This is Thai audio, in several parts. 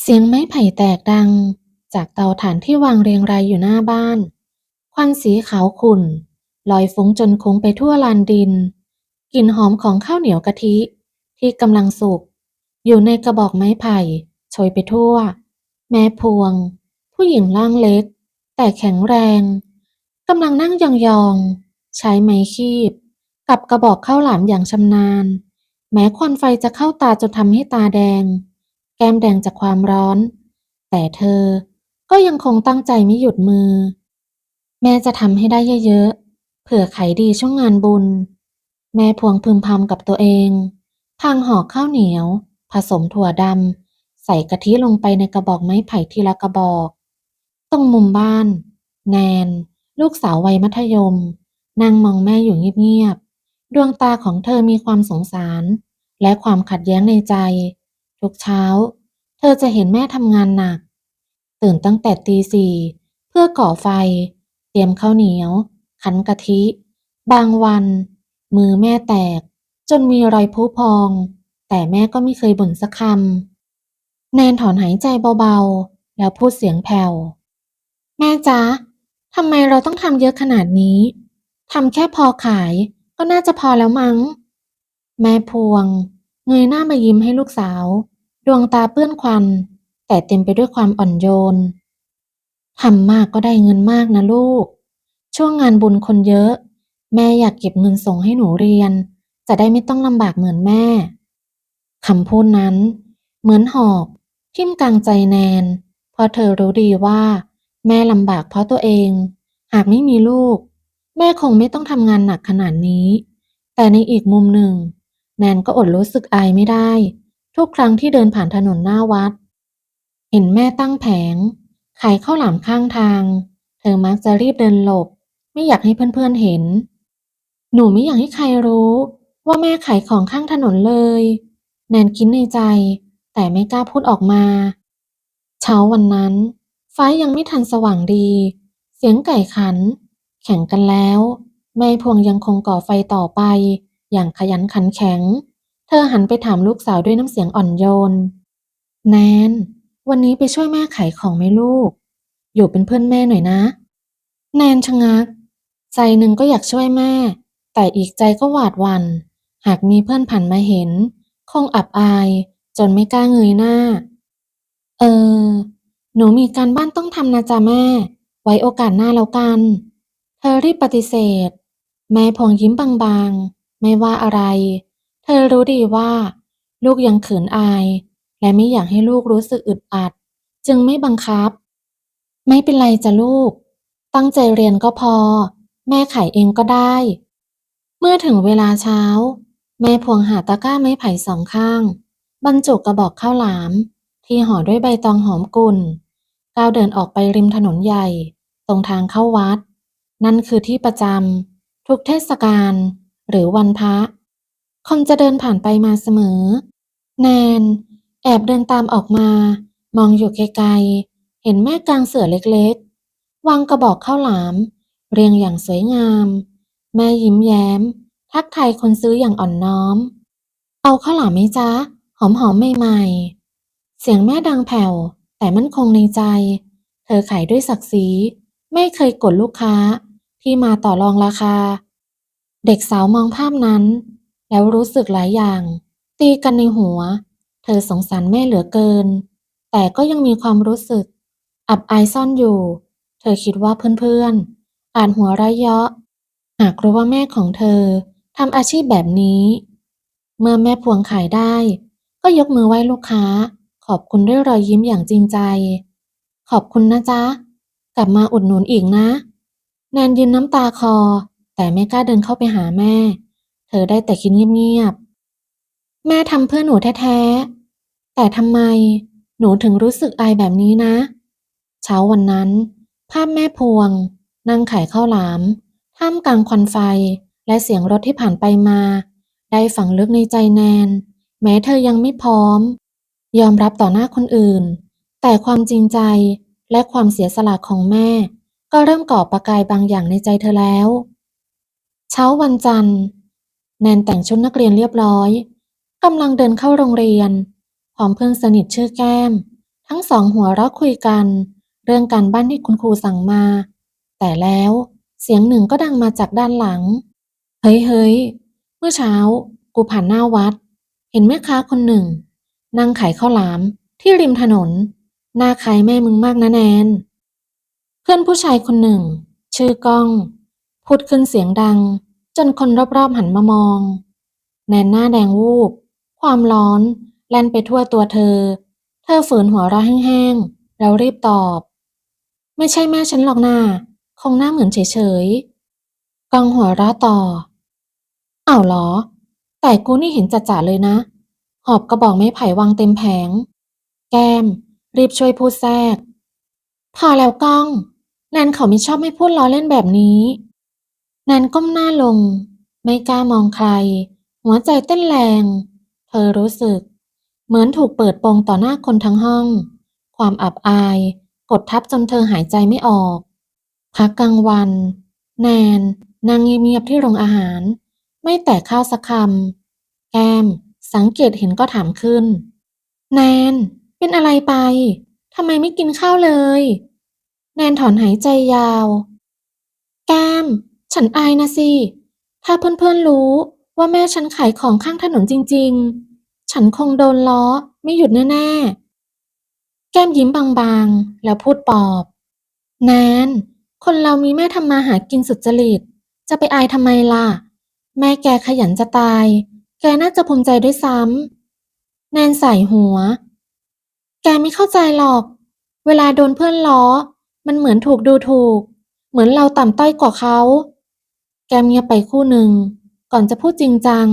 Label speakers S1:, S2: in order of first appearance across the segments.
S1: เสียงไม้ไผ่แตกดัง จากเตาถ่านที่วางเรียงรายอยู่หน้าบ้าน ควันสีขาวขุ่น ลอยฟุ้งจนคุ้งไปทั่วลานดิน กลิ่นหอมของข้าวเหนียวกะทิ ที่กำลังสุก อยู่ในกระบอกไม้ไผ่โชยไปทั่ว แม่พวง ผู้หญิงร่างเล็ก แต่แข็งแรงกำลังนั่งยองๆ ใช้ไม้คีบ กับกระบอกข้าวหลามอย่างชำนาญ แม้ควันไฟจะเข้าตาจนทำให้ตาแดง แก้มแดงจากความร้อน แต่เธอก็ยังคงตั้งใจไม่หยุดมือ แม่จะทำให้ได้เยอะๆ เผื่อไขดีช่วงงานบุญ แม่พวงพึมพำกับตัวเองพางห่อข้าวเหนียว ผสมถั่วดำใส่กะทิลงไปในกระบอกไม้ไผ่ทีละกระบอก ตรงมุมบ้าน แนน ลูกสาววัยมัธยม นั่งมองแม่อยู่เงียบๆ ดวงตาของเธอมีความสงสาร และความขัดแย้งในใจ ทุกเช้า เธอจะเห็นแม่ทำงานหนัก ตื่นตั้งแต่ตีสี่เพื่อก่อไฟ เตรียมข้าวเหนียว ขันกะทิ บางวัน มือแม่แตก จนมีรอยพุพอง แต่แม่ก็ไม่เคยบ่นสักคำแนนถอนหายใจเบาๆ แล้วพูดเสียงแผ่วแม่จ๊ะทำไมเราต้องทำเยอะขนาดนี้ทำแค่พอขาย ก็น่าจะพอแล้วมั้ง แม่พวงเงยหน้ามายิ้มให้ลูกสาว ดวงตาเปื้อนควัน แต่เต็มไปด้วยความอ่อนโยนทำมากก็ได้เงินมากนะลูก ช่วงงานบุญคนเยอะ แม่อยากเก็บเงินส่งให้หนูเรียน จะได้ไม่ต้องลำบากเหมือนแม่คำพูดนั้น เหมือนหอกทิ่มกลางใจแนน เพราะเธอรู้ดีว่า แม่ลำบากเพราะตัวเอง หากไม่มีลูก แม่คงไม่ต้องทำงานหนักขนาดนี้ แต่ในอีกมุมหนึ่ง แนนก็อดรู้สึกอายไม่ได้ ทุกครั้งที่เดินผ่านถนนหน้าวัด เห็นแม่ตั้งแผง ขายข้าวหลามข้างทาง เธอมักจะรีบเดินหลบ ไม่อยากให้เพื่อนๆเห็น หนูไม่อยากให้ใครรู้ ว่าแม่ขายของข้างถนนเลย แนนคิดในใจ แต่ไม่กล้าพูดออกมา เช้าวันนั้น ฟ้ายังไม่ทันสว่างดี เสียงไก่ขัน แข่งกันแล้ว แม่พวงยังคงก่อไฟต่อไป อย่างขยันขันแข็ง เธอหันไปถามลูกสาวด้วยน้ำเสียงอ่อนโยน แนน วันนี้ไปช่วยแม่ขายของไหมลูก อยู่เป็นเพื่อนแม่หน่อยนะ แนนชะงัก ใจหนึ่งก็อยากช่วยแม่ แต่อีกใจก็หวาดวัน หากมีเพื่อนผ่านมาเห็น คงอับอาย จนไม่กล้าเงยหน้า เออ หนูมีการบ้านต้องทำนะจ๊ะแม่ ไว้โอกาสหน้าแล้วกัน เธอรีบปฏิเสธ แม่พวงยิ้มบางๆ ไม่ว่าอะไร ธอรู้ดีว่า ลูกยังเขินอาย และไม่อยากให้ลูกรู้สึกอึดอัด จึงไม่บังคับ ไม่เป็นไรจ้ะลูก ตั้งใจเรียนก็พอ แม่ขายเองก็ได้ เมื่อถึงเวลาเช้า แม่พวงหาตะกร้าไม้ไผ่สองข้าง บรรจุกระบอกข้าวหลาม ที่ห่อด้วยใบตองหอมกุ่นก้าวเดินออกไปริมถนนใหญ่ ตรงทางเข้าวัด นั่นคือที่ประจำทุกเทศกาลหรือวันพระ คนจะเดินผ่านไปมาเสมอ แนน แอบเดินตามออกมา มองอยู่ไกลๆ เห็นแม่กลางเสือเล็กๆ วางกระบอกข้าวหลาม เรียงอย่างสวยงาม แม่ยิ้มแย้ม ทักทายคนซื้ออย่างอ่อนน้อม เอาข้าวหลามไหมจ๊ะ หอมๆใหม่ๆ เสียงแม่ดังแผ่ว แต่มั่นคงในใจ เธอขายด้วยศักดิ์ศรี ไม่เคยกดลูกค้าที่มาต่อรองราคา เด็กสาวมองภาพนั้น แล้วรู้สึกหลายอย่าง ตีกันในหัว เธอสงสารแม่เหลือเกิน แต่ก็ยังมีความรู้สึก อับอายซ่อนอยู่ เธอคิดว่าเพื่อนๆอ่านหัวเราะเยาะหากรู้ว่าแม่ของเธอทำอาชีพแบบนี้ เมื่อแม่พวงขายได้ ก็ยกมือไหว้ลูกค้า ขอบคุณด้วยรอยยิ้มอย่างจริงใจ ขอบคุณนะจ๊ะ กลับมาอุดหนุนอีกนะ แนนยืนน้ำตาคอ แต่ไม่กล้าเดินเข้าไปหาแม่ เธอได้แต่คิดเงียบๆ แม่ทำเพื่อหนูแท้ๆ แต่ทำไมหนูถึงรู้สึกอายแบบนี้นะ เช้าวันนั้น ภาพแม่พวง นั่งขายข้าวหลาม ท่ามกลางควันไฟและเสียงรถที่ผ่านไปมา ได้ฝังลึกในใจแนน แม้เธอยังไม่พร้อม ยอมรับต่อหน้าคนอื่น แต่ความจริงใจและความเสียสละของแม่ ก็เริ่มก่อประกายบางอย่างในใจเธอแล้ว เช้าวันจันทร์ แนนแต่งชุดนักเรียนเรียบร้อยกำลังเดินเข้าโรงเรียนพร้อมเพื่อนสนิทชื่อแก้ม ทั้งสองหัวเราะคุยกัน เรื่องการบ้านที่คุณครูสั่งมา แต่แล้วเสียงหนึ่งก็ดังมาจากด้านหลัง เฮ้ยเฮ้ยเมื่อเช้า กูผ่านหน้าวัด เห็นแม่ค้าคนหนึ่ง นั่งขายข้าวหลามที่ริมถนน หน้าคล้ายแม่มึงมากนะแนน เพื่อนผู้ชายคนหนึ่ง ชื่อก้อง พูดขึ้นเสียงดัง จนคนรอบๆหันมามอง แนนหน้าแดงวูบ ความร้อน แล่นไปทั่วตัวเธอ เธอฝืนหัวเราะแห้งๆ แล้วรีบตอบ ไม่ใช่แม่ฉันหรอกนาคงหน้าเหมือนเฉยๆกองหัวเราะต่ออ้าวเหรอ แต่กูนี่เห็นจัดๆเลยนะ หอบกระบอกไม้ไผ่วางเต็มแผง แก้ม รีบช่วยพูดแทรก พอแล้วก้องแนนเขาไม่ชอบให้พูดล้อเล่นแบบนี้ แนนก้มหน้าลง ไม่กล้ามองใคร หัวใจเต้นแรง เธอรู้สึก เหมือนถูกเปิดโปงต่อหน้าคนทั้งห้อง ความอับอาย กดทับจนเธอหายใจไม่ออก พักกลางวัน แนนนั่งเงียบๆที่โรงอาหาร ไม่แตะข้าวสักคำแก้มสังเกตเห็นก็ถามขึ้น แนน เป็นอะไรไปทำไมไม่กินข้าวเลย แนนถอนหายใจยาว แก้ม ฉันอายนะสิ ถ้าเพื่อนๆรู้ว่าแม่ฉันขายของข้างถนนจริง ๆ ฉันคงโดนล้อไม่หยุดแน่ๆ แก้มยิ้มบางๆ แล้วพูดปอบ แนน คนเรามีแม่ทำมาหากินสุจริต จะไปอายทำไมล่ะ แม่แกขยันจะตาย แกน่าจะภูมิใจด้วยซ้ำ แนนใส่หัว แกไม่เข้าใจหรอก เวลาโดนเพื่อนล้อ มันเหมือนถูกดูถูก เหมือนเราต่ำต้อยกว่าเขา แกมเงียบไปคู่หนึ่ง ก่อนจะพูดจริงจัง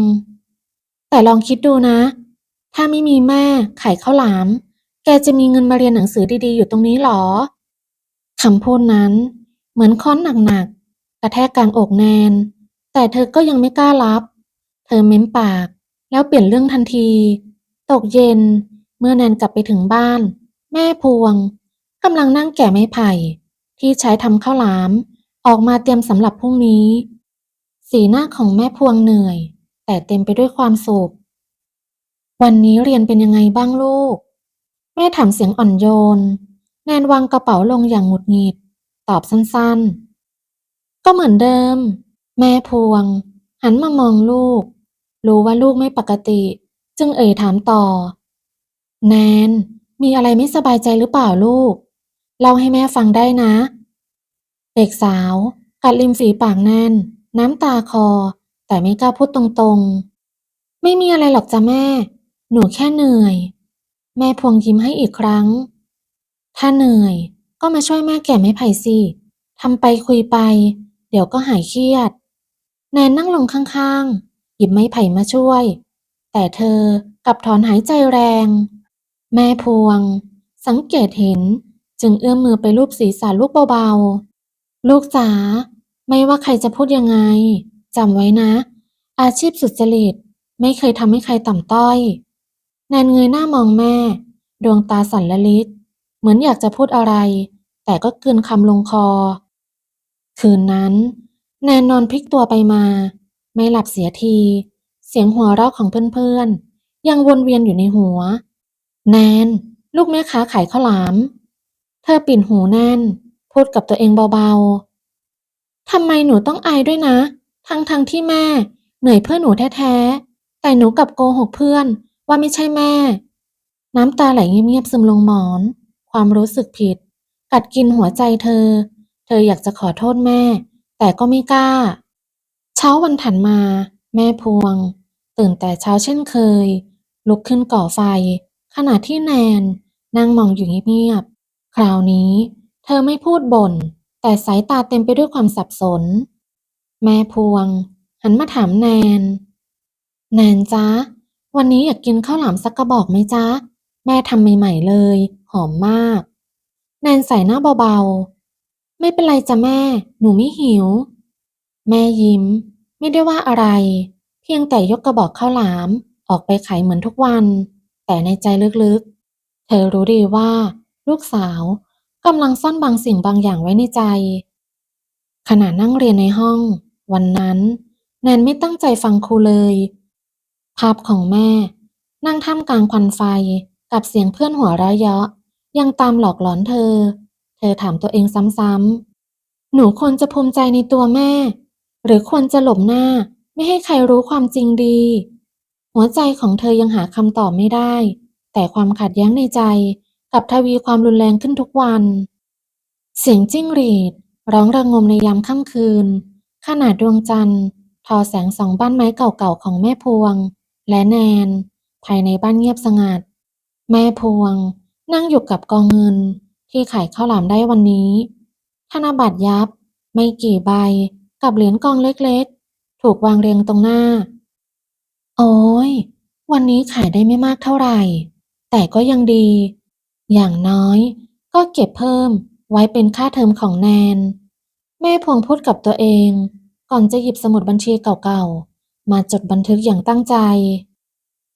S1: แต่ลองคิดดูนะ ถ้าไม่มีแม่ขายข้าวหลาม แกจะมีเงินมาเรียนหนังสือดีๆ อยู่ตรงนี้หรอคำพูดนั้น เหมือนค้อนหนักๆกระแทกกลางอกแนน แต่เธอก็ยังไม่กล้ารับ เธอเม้มปาก แล้วเปลี่ยนเรื่องทันที ตกเย็น เมื่อแนนกลับไปถึงบ้าน แม่พวงกำลังนั่งแกะไม้ไผ่ ที่ใช้ทำข้าวหลาม ออกมาเตรียมสำหรับพรุ่งนี้ สีหน้าของแม่พวงเหนื่อย แต่เต็มไปด้วยความสุข วันนี้เรียนเป็นยังไงบ้างลูก แม่ถามเสียงอ่อนโยน แนนวางกระเป๋าลงอย่างหงุดหงิด ตอบสั้นๆ ก็เหมือนเดิม แม่พวง หันมามองลูก รู้ว่าลูกไม่ปกติ จึงเอ่ยถามต่อ แนน มีอะไรไม่สบายใจหรือเปล่าลูก เล่าให้แม่ฟังได้นะ เด็กสาว กัดริมฝีปากแน่น น้ำตาคอ แต่ไม่กล้าพูดตรงๆ ไม่มีอะไรหรอกจ้ะแม่ หนูแค่เหนื่อย แม่พวงยิ้มให้อีกครั้ง ถ้าเหนื่อยก็มาช่วยแม่แกะไม้ไผ่สิทำไปคุยไป เดี๋ยวก็หายเครียด แนนนั่งลงข้างๆ หยิบไม้ไผ่มาช่วย แต่เธอกลับถอนหายใจแรง แม่พวง สังเกตเห็นจึงเอื้อมมือไปลูบศีรษะลูกเบาๆ ลูกจ๋า ไม่ว่าใครจะพูดยังไงจำไว้นะ อาชีพสุจริตไม่เคยทำให้ใครต่ำต้อย แนนเงยหน้ามองแม่ ดวงตาสั่นละลิกเหมือนอยากจะพูดอะไร แต่ก็กลืนคำลงคอ คืนนั้น แนนนอนพลิกตัวไปมา ไม่หลับเสียที เสียงหัวเราะของเพื่อนๆ ยังวนเวียนอยู่ในหัว แนน ลูกแม่ค้าขายข้าวหลาม เธอปิ่นหูแน่น พูดกับตัวเองเบาๆ ทำไมหนูต้องอายด้วยนะ ทั้งๆทที่แม่ เหนื่อยเพื่อหนูแท้ๆ แต่หนูกับโกหกเพื่อนว่าไม่ใช่แม่ น้ำตาไหลเงียบๆซึมลงหมอน ความรู้สึกผิด กัดกินหัวใจเธอ เธออยากจะขอโทษแม่ แต่ก็ไม่กล้า เช้าวันถัดมา แม่พวง ตื่นแต่เช้าเช่นเคย ลุกขึ้นก่อไฟ ขณะที่แนนนั่งมองอยู่เงียบๆคราวนี้ เธอไม่พูดบ่น แต่สายตาเต็มไปด้วยความสับสน แม่พวง หันมาถามแนน แนนจ๊ะวันนี้อยากกินข้าวหลามสักกระบอกไหมจ๊ะแม่ทำใหม่ๆเลย หอมมาก แนนใส่หน้าเบาๆ ไม่เป็นไรจ้ะแม่ หนูไม่หิว แม่ยิ้ม ไม่ได้ว่าอะไร เพียงแต่ยกกระบอกข้าวหลามออกไปขายเหมือนทุกวัน แต่ในใจลึกๆ เธอรู้ดีว่า ลูกสาว กำลังซ่อนบางสิ่งบางอย่างไว้ในใจ ขณะนั่งเรียนในห้อง วันนั้นแนนไม่ตั้งใจฟังครูเลย ภาพของแม่ นั่งท่ามกลางควันไฟกับเสียงเพื่อนหัวเราะเยาะ ยังตามหลอกหลอนเธอ เธอถามตัวเองซ้ำๆ หนูควรจะภูมิใจในตัวแม่ หรือควรจะหลบหน้าไม่ให้ใครรู้ความจริงดี หัวใจของเธอยังหาคำตอบไม่ได้ แต่ความขัดแย้งในใจ กลับทวีความรุนแรงขึ้นทุกวัน เสียงจิ้งหรีด ร้องระงมในยามค่ำคืน ขนาดดวงจันทร์ทอแสงสองบ้านไม้เก่าๆของแม่พวง และแนน ภายในบ้านเงียบสงัด แม่พวง นั่งอยู่กับกองเงิน ที่ขายข้าวหลามได้วันนี้ ธนบัตรยับ ไม่กี่ใบ กับเหรียญกองเล็กๆ ถูกวางเรียงตรงหน้า โอ้ยวันนี้ขายได้ไม่มากเท่าไหร่ แต่ก็ยังดี อย่างน้อย ก็เก็บเพิ่มไว้เป็นค่าเทอมของแนน แม่พวงพูดกับตัวเอง ก่อนจะหยิบสมุดบัญชีเก่าๆ มาจดบันทึกอย่างตั้งใจ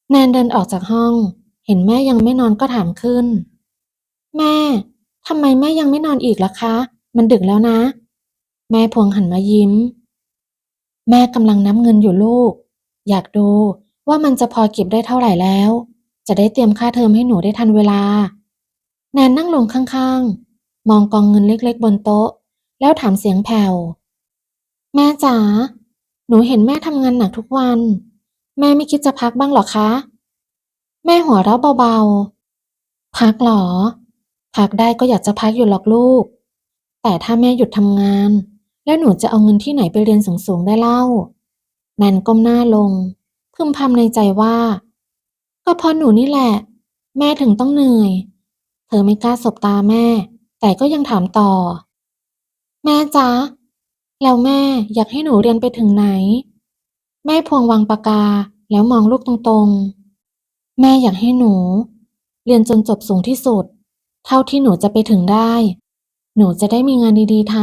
S1: แนนเดินออกจากห้อง เห็นแม่ยังไม่นอนก็ถามขึ้น แม่ทำไมแม่ยังไม่นอนอีกล่ะคะ มันดึกแล้วนะ แม่พวงหันมายิ้ม แม่กำลังนับเงินอยู่ลูก อยากดูว่ามันจะพอเก็บได้เท่าไหร่แล้ว จะได้เตรียมค่าเทอมให้หนูได้ทันเวลา แนนนั่งลงข้างๆ มองกองเงินเล็กๆ บนโต๊ะ แล้วถามเสียงแผ่ว แม่จ๋า หนูเห็นแม่ทำงานหนักทุกวัน แม่ไม่คิดจะพักบ้างหรอคะ แม่หัวเราะเบาๆ พักหรอ พักได้ก็อยากจะพักอยู่หรอกลูก แต่ถ้าแม่หยุดทำงาน แล้วหนูจะเอาเงินที่ไหนไปเรียนสูงๆได้เล่า แนนก้มหน้าลง พึมพำในใจว่า ก็เพราะหนูนี่แหละ แม่ถึงต้องเหนื่อย เธอไม่กล้าสบตาแม่ แต่ก็ยังถามต่อ แม่จ๊ะ แล้วแม่อยากให้หนูเรียนไปถึงไหน แม่พวงวางปากกาแล้วมองลูกตรงๆ แม่อยากให้หนู เรียนจนจบสูงที่สุด เท่าที่หนูจะไปถึงได้ หนูจะได้มีงานดีๆท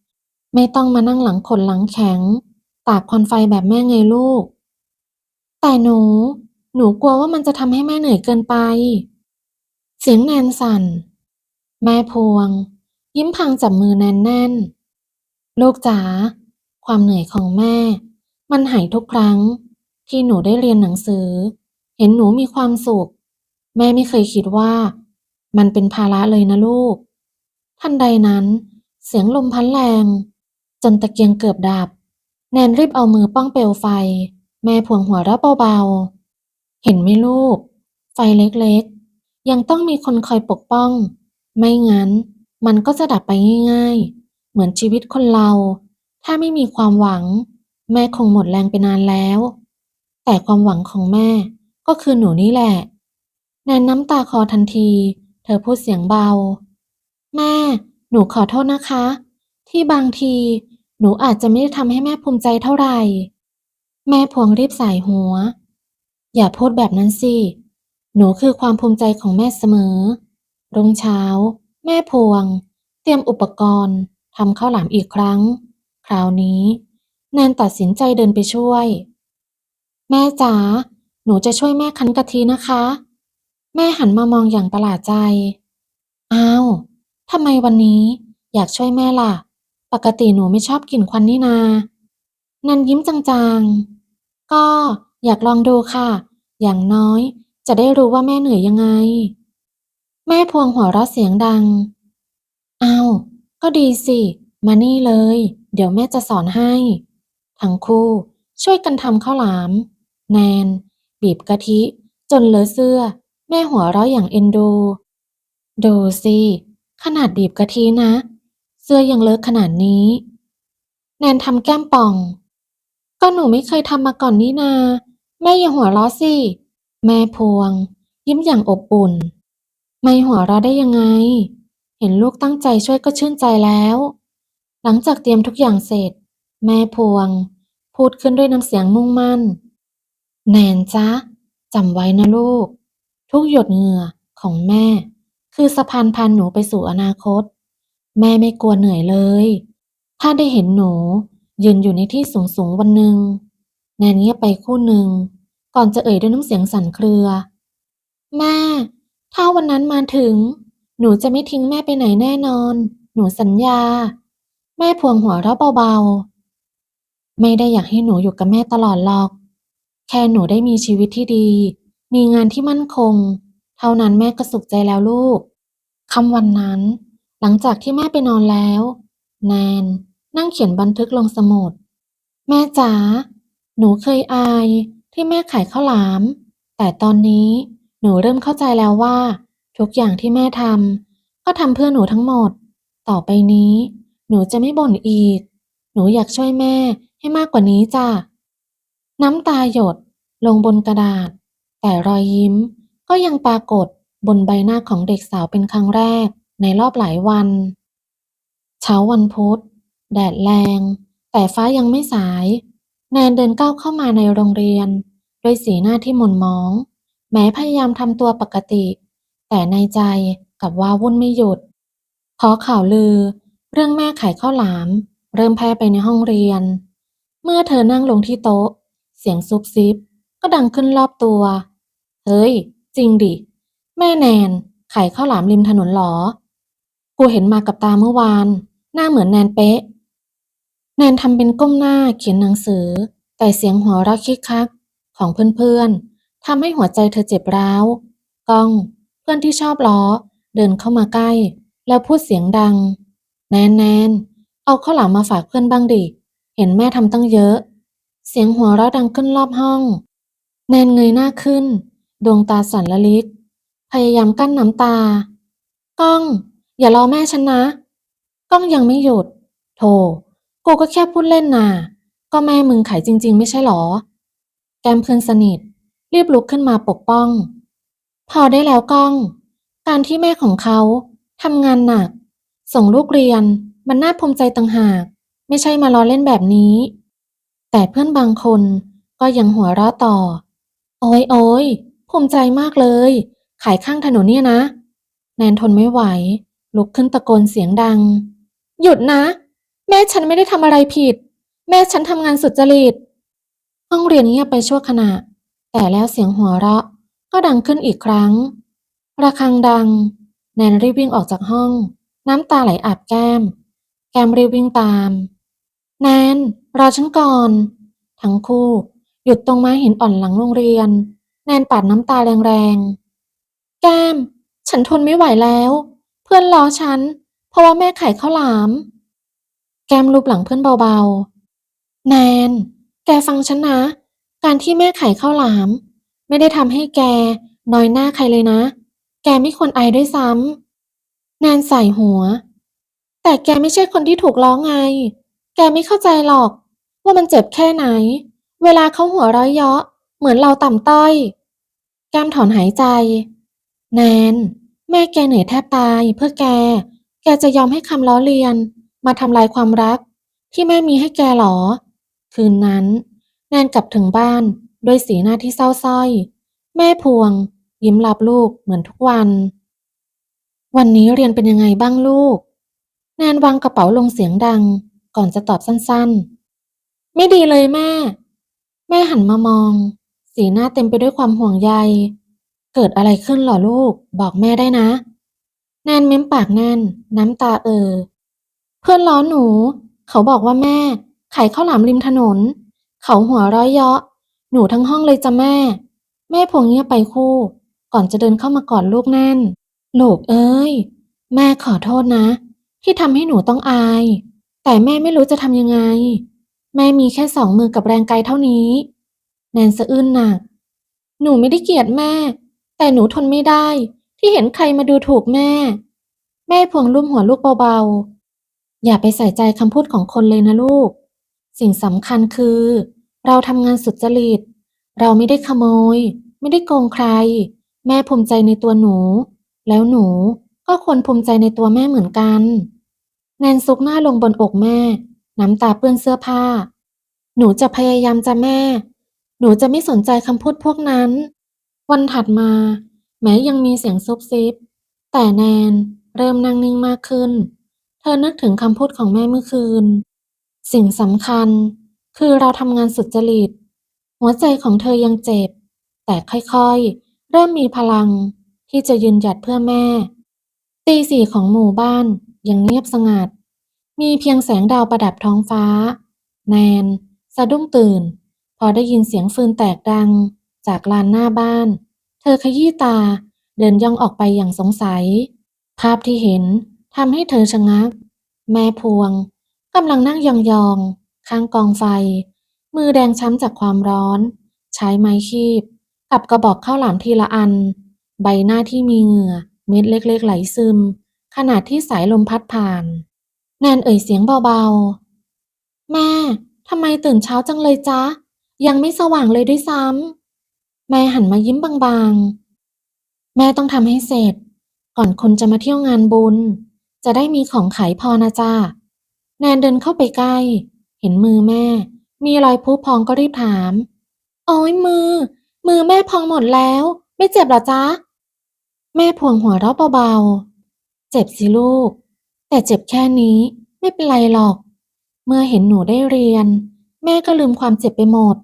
S1: ำไม่ต้องมานั่งหลังขนหลังแข็ง ตากควันไฟแบบแม่ไงลูก แต่หนู หนูกลัวว่ามันจะทำให้แม่เหนื่อยเกินไป เสียงแนนสั่น แม่พวง ยิ้มพลางจับมือแนนแน่น ลูกจ๋าความเหนื่อยของแม่ มันหายทุกครั้ง ที่หนูได้เรียนหนังสือ เห็นหนูมีความสุข แม่ไม่เคยคิดว่า มันเป็นภาระเลยนะลูก ทันใดนั้น เสียงลมพัดแรง จนตะเกียงเกือบดับ แนนรีบเอามือป้องเปลวไฟ แม่พวงหัวเราะเบาๆ เห็นไหมลูก ไฟเล็กๆ ยังต้องมีคนคอยปกป้อง ไม่งั้น มันก็จะดับไปง่ายๆ เหมือนชีวิตคนเรา ถ้าไม่มีความหวัง แม่คงหมดแรงไปนานแล้ว แต่ความหวังของแม่ก็คือหนูนี่แหละ แนนน้ำตาคอทันที เธอพูดเสียงเบา แม่ หนูขอโทษนะคะ ที่บางที หนูอาจจะไม่ได้ทำให้แม่ภูมิใจเท่าไหร่ แม่พวงรีบสายหัว อย่าพูดแบบนั้นสิ หนูคือความภูมิใจของแม่เสมอ รุ่งเช้า แม่พวง เตรียมอุปกรณ์ทำข้าวหลามอีกครั้ง คราวนี้แนนตัดสินใจเดินไปช่วย แม่จ๋า หนูจะช่วยแม่คั้นกะทินะคะ แม่หันมามองอย่างประหลาดใจ อ้าว ทำไมวันนี้อยากช่วยแม่ล่ะ ปกติหนูไม่ชอบกลิ่นควันนี่นา นันยิ้มจางๆ ก็อยากลองดูค่ะ อย่างน้อย จะได้รู้ว่าแม่เหนื่อยยังไง แม่พวงหัวเราะเสียงดัง เอ้าก็ดีสิ มานี่เลย เดี๋ยวแม่จะสอนให้ ทั้งคู่ช่วยกันทำข้าวหลาม แนน บีบกะทิ จนเลอะเสื้อ แม่หัวเราะอย่างเอ็นดู ดูสิ ขนาดบีบกะทินะ เสื้อยังเลอะขนาดนี้ แนนทำแก้มป่อง ก็หนูไม่เคยทำมาก่อนนี่นา แม่อย่าหัวเราะสิ แม่พวง ยิ้มอย่างอบอุ่น ไม่หัวเราะได้ยังไง เห็นลูกตั้งใจช่วยก็ชื่นใจแล้ว หลังจากเตรียมทุกอย่างเสร็จ แม่พวง พูดขึ้นด้วยน้ำเสียงมุ่งมั่น แนนจ๊ะจำไว้นะลูก ทุกหยดเหงื่อของแม่ คือสะพานพานหนูไปสู่อนาคต แม่ไม่กลัวเหนื่อยเลย ถ้าได้เห็นหนูยืนอยู่ในที่สูงสูงวันหนึ่งแนนเงียบไปคู่หนึ่ง ก่อนจะเอ่ยด้วยน้ำเสียงสั่นเครือ แม่ ถ้าวันนั้นมาถึง หนูจะไม่ทิ้งแม่ไปไหนแน่นอน หนูสัญญา แม่พวงหัวเราะเบาๆ ไม่ได้อยากให้หนูอยู่กับแม่ตลอดหรอก แค่หนูได้มีชีวิตที่ดี มีงานที่มั่นคง เท่านั้นแม่ก็สุขใจแล้วลูกค่ำวันนั้น หลังจากที่แม่ไปนอนแล้ว แนนนั่งเขียนบันทึกลงสมุด แม่จ๋า หนูเคยอาย ที่แม่ขายข้าวหลาม แต่ตอนนี้หนูเริ่มเข้าใจแล้วว่า ทุกอย่างที่แม่ทำก็ทำเพื่อหนูทั้งหมด ต่อไปนี้ หนูจะไม่บ่นอีก หนูอยากช่วยแม่ให้มากกว่านี้จ้ะ น้ำตาหยดลงบนกระดาษ แต่รอยยิ้มก็ยังปรากฏบนใบหน้าของเด็กสาวเป็นครั้งแรกในรอบหลายวัน เช้าวันพุธ แดดแรง แต่ฟ้ายังไม่สาย แนนเดินก้าวเข้ามาในโรงเรียน ด้วยสีหน้าที่หม่นหมอง แม้พยายามทำตัวปกติ แต่ในใจกับว้าวุ่นไม่หยุดเพราะข่าวลือ เรื่องแม่ขายข้าวหลาม เริ่มแพร่ไปในห้องเรียน เมื่อเธอนั่งลงที่โต๊ะ เสียงซุบซิบ ก็ดังขึ้นรอบตัว เฮ้ย จริงดิ แม่แนนขายข้าวหลามริมถนนหรอ กูเห็นมากับตาเมื่อวาน หน้าเหมือนแนนเป๊ะ แนนทำเป็นก้มหน้าเขียนหนังสือ แต่เสียงหัวเราะคิกคักของเพื่อนๆทำให้หัวใจเธอเจ็บร้าวก้อง เพื่อนที่ชอบล้อ เดินเข้ามาใกล้ แล้วพูดเสียงดัง แนนแนนเอาข้าวหลามมาฝากเพื่อนบ้างดิ เห็นแม่ทำตั้งเยอะ เสียงหัวเราะดังขึ้นรอบห้อง แนนเงยหน้าขึ้น ดวงตาสั่นละลิกพยายามกั้นน้ำตา ก้อง อย่ารอแม่ฉันนะ ก้องยังไม่หยุด โธ่ กูก็แค่พูดเล่นน่ะ ก็แม่มึงขายจริง ๆ ไม่ใช่หรอ แกมเพื่อนสนิท รีบลุกขึ้นมาปกป้อง พอได้แล้วก้อง การที่แม่ของเขาทำงานหนัก ส่งลูกเรียนมันน่าภูมิใจต่างหาก ไม่ใช่มาล้อเล่นแบบนี้ แต่เพื่อนบางคนก็ยังหัวเราะต่อ โอ้ยโอ้ยภูมิใจมากเลย ขายข้างถนนเนี่ยนะ แนนทนไม่ไหว ลุกขึ้นตะโกนเสียงดัง หยุดนะ แม่ฉันไม่ได้ทำอะไรผิด แม่ฉันทำงานสุจริต ห้องเรียนเงียบไปชั่วขณะ แต่แล้วเสียงหัวเราะก็ดังขึ้นอีกครั้ง ระฆังดัง แนนรีบวิ่งออกจากห้อง น้ำตาไหลอาบแก้ม แก้มรีบวิ่งตาม แนน รอฉันก่อน ทั้งคู่ หยุดตรงม้าหินอ่อนหลังโรงเรียน แนนปาดน้ำตาแรงๆ แก้ม ฉันทนไม่ไหวแล้ว เพื่อนล้อฉัน เพราะว่าแม่ขายข้าวหลาม แก้มลูบหลังเพื่อนเบาๆ แนน แกฟังฉันนะ การที่แม่ขายข้าวหลาม ไม่ได้ทำให้แกน้อยหน้าใครเลยนะ แกไม่ควรอายด้วยซ้ำแนนใส่หัว แต่แกไม่ใช่คนที่ถูกล้อไง แกไม่เข้าใจหรอก ว่ามันเจ็บแค่ไหน เวลาเขาหัวเราะเยาะ เหมือนเราต่ำต้อย แก้มถอนหายใจ แนน แม่แกเหนื่อยแทบตายเพื่อแก แกจะยอมให้คำล้อเลียน มาทำลายความรักที่แม่มีให้แกเหรอ คืนนั้น แนนกลับถึงบ้านด้วยสีหน้าที่เศร้าส้อย แม่พวง ยิ้มรับลูกเหมือนทุกวัน วันนี้เรียนเป็นยังไงบ้างลูก แนนวางกระเป๋าลงเสียงดัง ก่อนจะตอบสั้นๆ ไม่ดีเลยแม่ แม่หันมามอง สีหน้าเต็มไปด้วยความห่วงใย เกิดอะไรขึ้นเหรอลูก บอกแม่ได้นะ แนนเม้มปากแน่น น้ำตาเอ่อ เพื่อนล้อหนู เขาบอกว่าแม่ ขายข้าวหลามริมถนน เขาหัวเร้อยเยาะ หนูทั้งห้องเลยจ้ะแม่ แม่พวงเงียบไปคู่ ก่อนจะเดินเข้ามากอดลูกแน่น ลูกเอ้ย แม่ขอโทษนะ ที่ทำให้หนูต้องอาย แต่แม่ไม่รู้จะทำยังไง แม่มีแค่สองมือกับแรงกายเท่านี้ แนนสะอื้นหนัก หนูไม่ได้เกลียดแม่ แต่หนูทนไม่ได้ ที่เห็นใครมาดูถูกแม่ แม่พวงลุ่มหัวลูกเบาๆ อย่าไปใส่ใจคำพูดของคนเลยนะลูก สิ่งสำคัญคือ เราทำงานสุจริต เราไม่ได้ขโมย ไม่ได้โกงใคร แม่ภูมิใจในตัวหนู แล้วหนูก็ควรภูมิใจในตัวแม่เหมือนกัน แนนซุกหน้าลงบนอกแม่ น้ำตาเปื้อนเสื้อผ้า หนูจะพยายามจะแม่ หนูจะไม่สนใจคำพูดพวกนั้น วันถัดมา แม้ยังมีเสียงซุบซิบ แต่แนนเริ่มนั่งนิ่งมากขึ้น เธอนึกถึงคำพูดของแม่เมื่อคืน สิ่งสำคัญคือเราทำงานสุจริต หัวใจของเธอยังเจ็บ แต่ค่อยๆ เริ่มมีพลังที่จะยืนหยัดเพื่อแม่ ตีสี่ของหมู่บ้านยังเงียบสงัด มีเพียงแสงดาวประดับท้องฟ้า แนน สะดุ้งตื่น พอได้ยินเสียงฟืนแตกดัง จากลานหน้าบ้าน เธอขยี้ตาเดินย่องออกไปอย่างสงสัย ภาพที่เห็น ทำให้เธอชะงัก แม่พวงกำลังนั่งยองๆ ข้างกองไฟ มือแดงช้ำจากความร้อน ใช้ไม้คีบ กับกระบอกข้าวหลามทีละอัน ใบหน้าที่มีเหงื่อ เม็ดเล็กๆ ไหลซึมขณะที่สายลมพัดผ่าน แนนเอ่ยเสียงเบาๆ แม่ทำไมตื่นเช้าจังเลยจ๊ะ ยังไม่สว่างเลยด้วยซ้ำแม่หันมายิ้มบางๆ แม่ต้องทำให้เสร็จ ก่อนคนจะมาเที่ยวงานบุญ จะได้มีของขายพอนะจ้าแนนเดินเข้าไปใกล้ เห็นมือแม่ มีรอยพุพองก็รีบถาม โอ้ยมือ มือแม่พองหมดแล้ว ไม่เจ็บหรอจ๊ะ แม่พวงหัวเราะเบาๆ เจ็บสิลูก แต่เจ็บแค่นี้ไม่เป็นไรหรอก เมื่อเห็นหนูได้เรียน แม่ก็ลืมความเจ็บไปหมด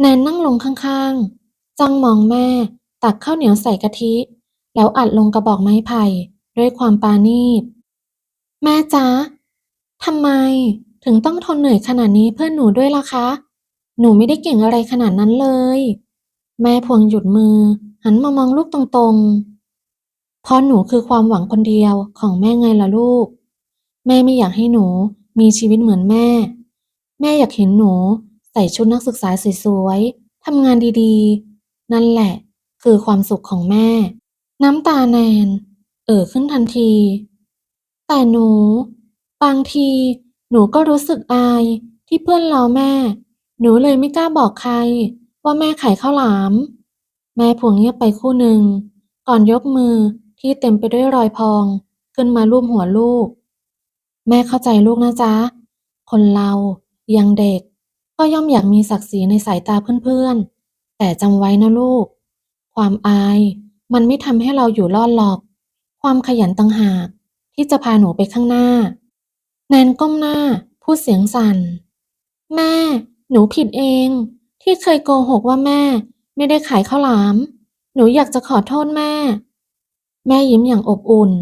S1: แนนนั่งลงข้างๆ จ้องมองแม่ ตักข้าวเหนียวใส่กะทิ แล้วอัดลงกระบอกไม้ไผ่ด้วยความปาณีต แม่จ๊ะ ทำไมถึงต้องทนเหนื่อยขนาดนี้เพื่อหนูด้วยล่ะคะ หนูไม่ได้เก่งอะไรขนาดนั้นเลย แม่พวงหยุดมือ หันมามองลูกตรงๆ เพราะหนูคือความหวังคนเดียวของแม่ไงล่ะลูก แม่ไม่อยากให้หนูมีชีวิตเหมือนแม่ แม่อยากเห็นหนูใส่ชุดนักศึกษาสวยๆทำงานดีๆ นั่นแหละ คือความสุขของแม่ น้ำตาแนน เอ่อขึ้นทันที แต่หนู บางทีหนูก็รู้สึกอายที่เพื่อนล้อแม่ หนูเลยไม่กล้าบอกใคร ว่าแม่ขายข้าวหลาม แม่พวงเงียบไปคู่หนึ่ง ก่อนยกมือที่เต็มไปด้วยรอยพอง ขึ้นมาลูบหัวลูก แม่เข้าใจลูกนะจ๊ะ คนเรายังเด็ก ก็ย่อมอยากมีศักดิ์ศรีในสายตาเพื่อนๆ แต่จำไว้นะลูก ความอายมันไม่ทำให้เราอยู่รอดหรอก ความขยันต่างหาก ที่จะพาหนูไปข้างหน้า แนนก้มหน้า พูดเสียงสั่น แม่ หนูผิดเอง ที่เคยโกหกว่าแม่ ไม่ได้ขายข้าวหลาม หนูอยากจะขอโทษแม่ แม่ยิ้มอย่างอบอุ่น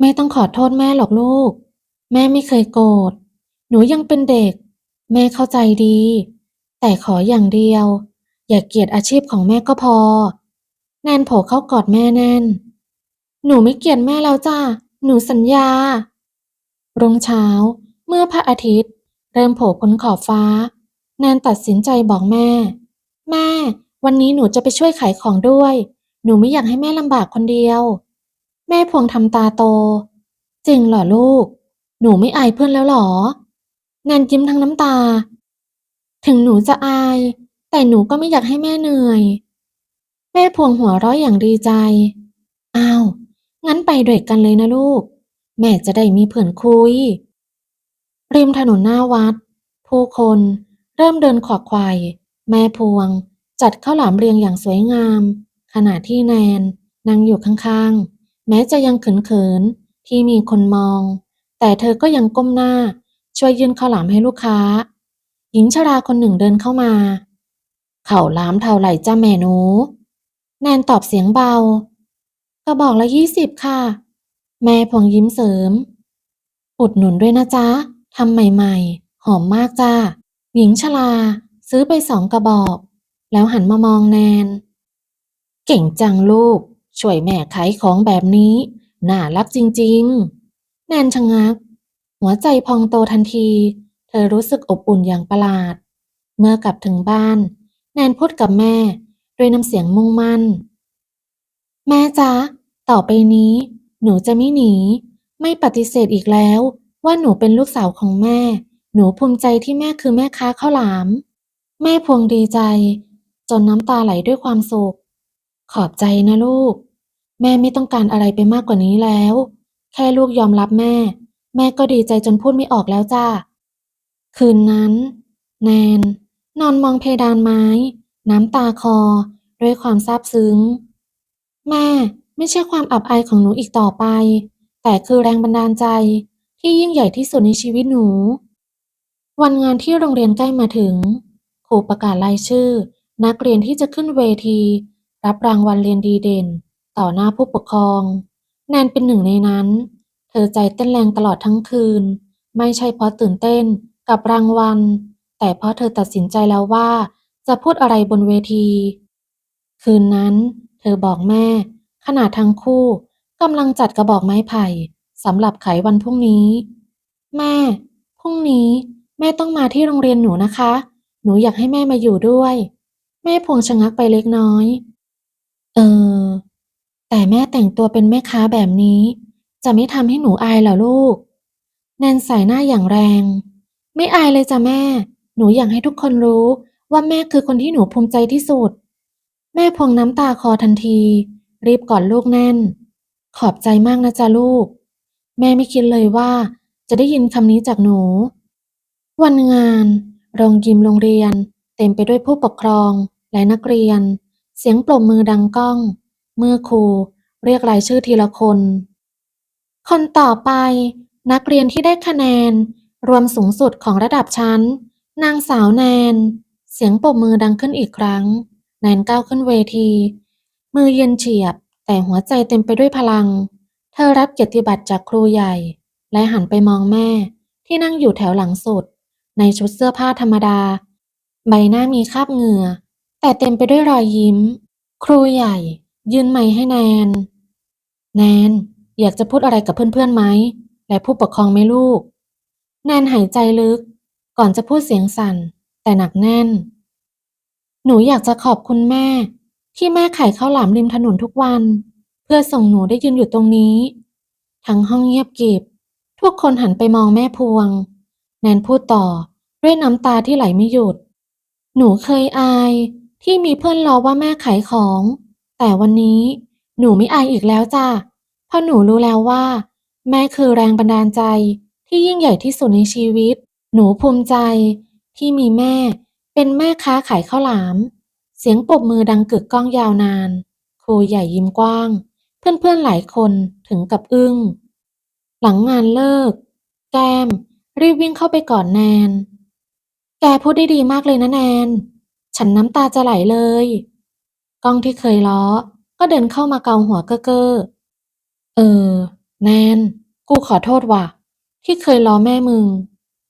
S1: ไม่ต้องขอโทษแม่หรอกลูก แม่ไม่เคยโกรธ หนูยังเป็นเด็ก แม่เข้าใจดี แต่ขออย่างเดียว อย่าเกลียดอาชีพของแม่ก็พอ แนนโผล่เข้ากอดแม่แน่น หนูไม่เกลียดแม่แล้วจ้า หนูสัญญา รุ่งเช้า เมื่อพระอาทิตย์ เริ่มโผล่พ้นขอบฟ้า แนนตัดสินใจบอกแม่ แม่ วันนี้หนูจะไปช่วยขายของด้วย หนูไม่อยากให้แม่ลำบากคนเดียว แม่พวงทำตาโต จริงเหรอลูก หนูไม่อายเพื่อนแล้วหรอ แนนยิ้มทั้งน้ำตา ถึงหนูจะอาย แต่หนูก็ไม่อยากให้แม่เหนื่อย แม่พวงหัวเราะอย่างดีใจ อ้าว งั้นไปด้วยกันเลยนะลูก แม่จะได้มีเพื่อนคุย ริมถนนหน้าวัด ผู้คนเริ่มเดินขวักไขว่แม่พวง จัดข้าวหลามเรียงอย่างสวยงาม ขณะที่แนนนั่งอยู่ข้างๆ แม้จะยังเขินๆ ที่มีคนมอง แต่เธอก็ยังก้มหน้า ช่วยยื่นข้าวหลามให้ลูกค้า หญิงชราคนหนึ่งเดินเข้ามา เข้าหลามเท่าไหร่จ้าแม่หนู แนนตอบเสียงเบา กระบอกละยี่สิบค่ะ แม่พวงยิ้มเสริม อุดหนุนด้วยนะจ๊ะทำใหม่ๆ หอมมากจ้า หญิงชลา ซื้อไปสองกระบอก แล้วหันมามองแนน เก่งจังลูก ช่วยแม่ขายของแบบนี้ น่ารักจริงๆ แนนชะงัก หัวใจพองโตทันที เธอรู้สึกอบอุ่นอย่างประหลาด เมื่อกลับถึงบ้าน แนนพูดกับแม่ด้วยน้ำเสียงมุ่งมั่น แม่จ๊ะ ต่อไปนี้ หนูจะไม่หนี ไม่ปฏิเสธอีกแล้ว ว่าหนูเป็นลูกสาวของแม่ หนูภูมิใจที่แม่คือแม่ค้าข้าวหลาม แม่พวงดีใจ จนน้ำตาไหลด้วยความสุข ขอบใจนะลูก แม่ไม่ต้องการอะไรไปมากกว่านี้แล้ว แค่ลูกยอมรับแม่ แม่ก็ดีใจจนพูดไม่ออกแล้วจ้า คืนนั้น แนน นอนมองเพดานไม้ น้ำตาคอ ด้วยความซาบซึ้ง แม่ไม่ใช่ความอับอายของหนูอีกต่อไป แต่คือแรงบันดาลใจที่ยิ่งใหญ่ที่สุดในชีวิตหนู วันงานที่โรงเรียนใกล้มาถึง ครูประกาศรายชื่อ นักเรียนที่จะขึ้นเวที รับรางวัลเรียนดีเด่น ต่อหน้าผู้ปกครอง แนนเป็นหนึ่งในนั้น เธอใจเต้นแรงตลอดทั้งคืน ไม่ใช่เพราะตื่นเต้นกับรางวัล แต่เพราะเธอตัดสินใจแล้วว่าจะพูดอะไรบนเวที คืนนั้น ธอบอกแม่ ขณะทั้งคู่กกำลังจัดกระบอกไม้ไผ่สำหรับไขวันพรุ่งนี้ แม่ พรุ่งนี้ แม่ต้องมาที่โรงเรียนหนูนะคะ หนูอยากให้แม่มาอยู่ด้วย แม่พวงชะงักไปเล็กน้อย เออ แต่แม่แต่งตัวเป็นแม่ค้าแบบนี้ จะไม่ทำให้หนูอายเหรอลูก แนนใส่หน้าอย่างแรง ไม่อายเลยจ้ะแม่ หนูอยากให้ทุกคนรู้ว่าแม่คือคนที่หนูภูมิใจที่สุด แม่พวงน้ำตาคอทันที รีบกอดลูกแน่น ขอบใจมากนะจ๊ะลูก แม่ไม่คิดเลยว่า จะได้ยินคำนี้จากหนู วันงาน โรงยิมโรงเรียน เต็มไปด้วยผู้ปกครองและนักเรียน เสียงปรบมือดังก้อง เมื่อครูเรียกรายชื่อทีละคน คนต่อไป นักเรียนที่ได้คะแนน รวมสูงสุดของระดับชั้น นางสาวแนน เสียงปรบมือดังขึ้นอีกครั้ง แนนก้าวขึ้นเวที มือเย็นเฉียบ แต่หัวใจเต็มไปด้วยพลัง เธอรับเกียรติบัตรจากครูใหญ่ และหันไปมองแม่ ที่นั่งอยู่แถวหลังสุด ในชุดเสื้อผ้าธรรมดา ใบหน้ามีคราบเหงื่อ แต่เต็มไปด้วยรอยยิ้ม ครูใหญ่ ยื่นไมค์ให้แนน แนน อยากจะพูดอะไรกับเพื่อนๆไหม และผู้ปกครองไหมลูก แนนหายใจลึก ก่อนจะพูดเสียงสั่น แต่หนักแน่น หนูอยากจะขอบคุณแม่ ที่แม่ขายข้าวหลามริมถนนทุกวัน เพื่อส่งหนูได้ยืนอยู่ตรงนี้ ทั้งห้องเงียบกริบ ทุกคนหันไปมองแม่พวง แนนพูดต่อด้วยน้ำตาที่ไหลไม่หยุด หนูเคยอายที่มีเพื่อนล้อว่าแม่ขายของ แต่วันนี้หนูไม่อายอีกแล้วจ้ะเพราะหนูรู้แล้วว่า แม่คือแรงบันดาลใจที่ยิ่งใหญ่ที่สุดในชีวิต หนูภูมิใจที่มีแม่ เป็นแม่ค้าขายข้าวหลาม เสียงปรบมือดังกึกก้องยาวนาน ครูใหญ่ยิ้มกว้าง เพื่อนๆหลายคนถึงกับอึ้ง หลังงานเลิก แก้ม รีบวิ่งเข้าไปกอดแนน แกพูดได้ดีมากเลยนะแนน ฉันน้ำตาจะไหลเลย ก้องที่เคยล้อ ก็เดินเข้ามาเกาหัวเก้อเก้อเออ แนน กูขอโทษว่ะ ที่เคยล้อแม่มึง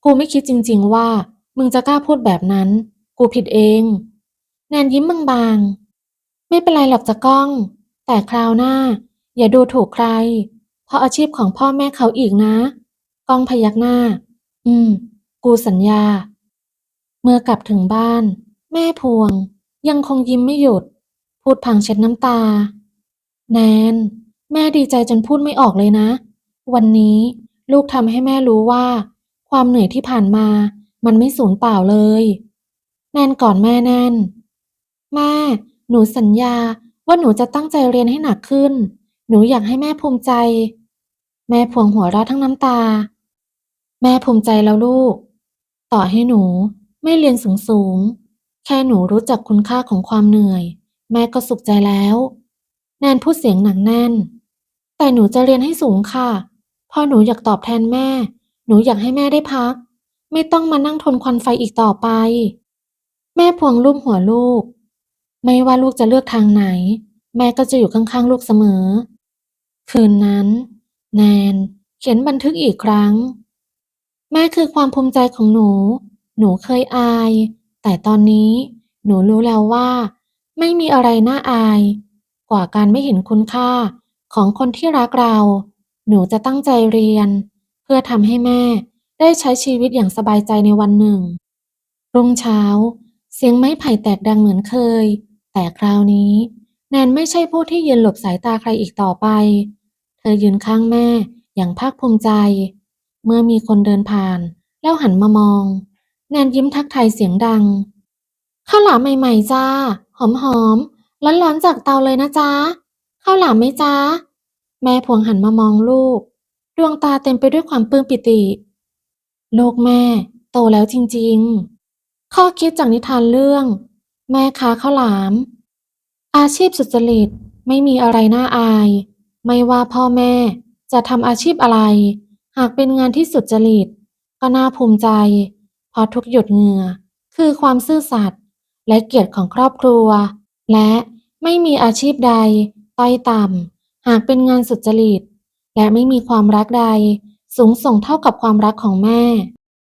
S1: กูไม่คิดจริง ๆ ว่า มึงจะกล้าพูดแบบนั้น กูผิดเอง แนนยิ้มบางๆ ไม่เป็นไรหรอกจะก้อง แต่คราวหน้า อย่าดูถูกใคร เพราะอาชีพของพ่อแม่เขาอีกนะ ก้องพยักหน้า อืม กูสัญญา เมื่อกลับถึงบ้าน แม่พวง ยังคงยิ้มไม่หยุด พูดพลางเช็ดน้ำตา แนน แม่ดีใจจนพูดไม่ออกเลยนะ วันนี้ลูกทำให้แม่รู้ว่า ความเหนื่อยที่ผ่านมา มันไม่สูญเปล่าเลย แนนก่อดแม่แน่น แม่ หนูสัญญาว่าหนูจะตั้งใจเรียนให้หนักขึ้น หนูอยากให้แม่ภูมิใจ แม่พวงหัวเราะทั้งน้ำตา แม่ภูมิใจแล้วลูก ต่อให้หนูไม่เรียนสูงสูง แค่หนูรู้จักคุณค่าของความเหนื่อย แม่ก็สุขใจแล้ว แนนพูดเสียงหนักแน่น แต่หนูจะเรียนให้สูงค่ะพราะหนูอยากตอบแทนแม่ หนูอยากให้แม่ได้พัก ไม่ต้องมานั่งทนควันไฟอีกต่อไป แม่พวงลูบหัวลูก ไม่ว่าลูกจะเลือกทางไหน แม่ก็จะอยู่ข้างๆลูกเสมอ คืนนั้น แนน เขียนบันทึกอีกครั้ง แม่คือความภูมิใจของหนู หนูเคยอาย แต่ตอนนี้ หนูรู้แล้วว่า ไม่มีอะไรน่าอาย กว่าการไม่เห็นคุณค่าของคนที่รักเรา หนูจะตั้งใจเรียน เพื่อทำให้แม่ได้ใช้ชีวิตอย่างสบายใจในวันหนึ่ง รุ่งเช้า เสียงไม้ไผ่แตกดังเหมือนเคย แต่คราวนี้ แนนไม่ใช่ผู้ที่ยืนหลบสายตาใครอีกต่อไป เธอยืนข้างแม่อย่างภาคภูมิใจ เมื่อมีคนเดินผ่าน แล้วหันมามอง แนนยิ้มทักทายเสียงดังข้าวหลามใหม่ๆจ้า หอมๆร้อนๆจากเตาเลยนะจ๊ะข้าวหลามไหมจ๊ะแม่พวงหันมามองลูก ดวงตาเต็มไปด้วยความปลื้มปิติ ลูกแม่ โตแล้วจริง ๆ ข้อคิดจากนิทานเรื่อง แม่ค้าข้าวหลาม อาชีพสุจริตไม่มีอะไรน่าอาย ไม่ว่าพ่อแม่จะทำอาชีพอะไร หากเป็นงานที่สุจริต ก็น่าภูมิใจ เพราะทุกหยดเหงื่อ คือความซื่อสัตย์และเกียรติของครอบครัว และไม่มีอาชีพใดต้อยต่ำหากเป็นงานสุจริต และไม่มีความรักใด สูงส่งเท่ากับความรักของแม่